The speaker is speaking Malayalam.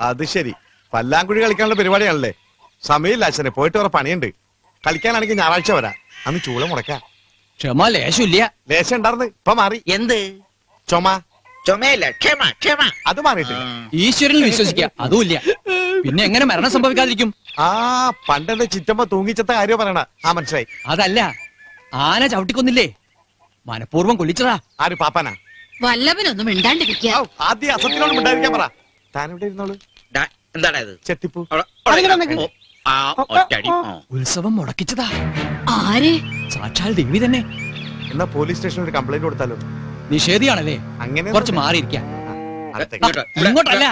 അത് ശരി. പല്ലാങ്കുഴി കളിക്കാനുള്ള പരിപാടിയാണല്ലേ? സമയമില്ല അച്ഛനെ. പോയിട്ട് വേറെ പണിയുണ്ട്. കളിക്കാനാണെങ്കിൽ ഞായറാഴ്ച വരാം. അന്ന് ചൂള മുടക്കാം. ക്ഷമ ലേശമില്ല. ലേശം ഉണ്ടായിരുന്നു. ഇപ്പൊ മാറി. എന്ത്? ചുമ. ചുമയല്ല. ക്ഷമ ക്ഷമ. അത് മാറിയിട്ടില്ല. ഈശ്വരനിൽ വിശ്വസിക്കുക. അതുമില്ല. പിന്നെ എങ്ങനെ മരണം സംഭവിക്കാതിരിക്കും? ആ പണ്ടെന്റെ ചിറ്റമ്മ തൂങ്ങിച്ചത്ത കാര്യം പറയണ? ആ മനസ്സിലായി. അതല്ല. ആന ചവിട്ടിക്കൊന്നില്ലേ? മനഃപൂർവം കൊല്ലിച്ചതാ. ആര് പാപ്പാനാ? വല്ലവനൊന്നും മിണ്ടാണ്ടിരിക്കുക. ആദ്യം അസത്തിനോട് ഉണ്ടായിരിക്കാൻ പറ. താൻ ഇവിടെ ഇരുന്നോളൂ. ഡാ, എന്താടാ ഇത് ചെത്തിപ്പൂ. ഉത്സവം മുടക്കിച്ചതാ. ആരെ? സാക്ഷാൽ ദേവി തന്നെ. എന്നാ പോലീസ് സ്റ്റേഷനിൽ ഒരു കംപ്ലൈന്റ് കൊടുത്താലോ? നിഷേധിയാണല്ലേ? അങ്ങനെ കുറച്ച് മാറിയിരിക്കാം. ഇങ്ങോട്ടല്ല.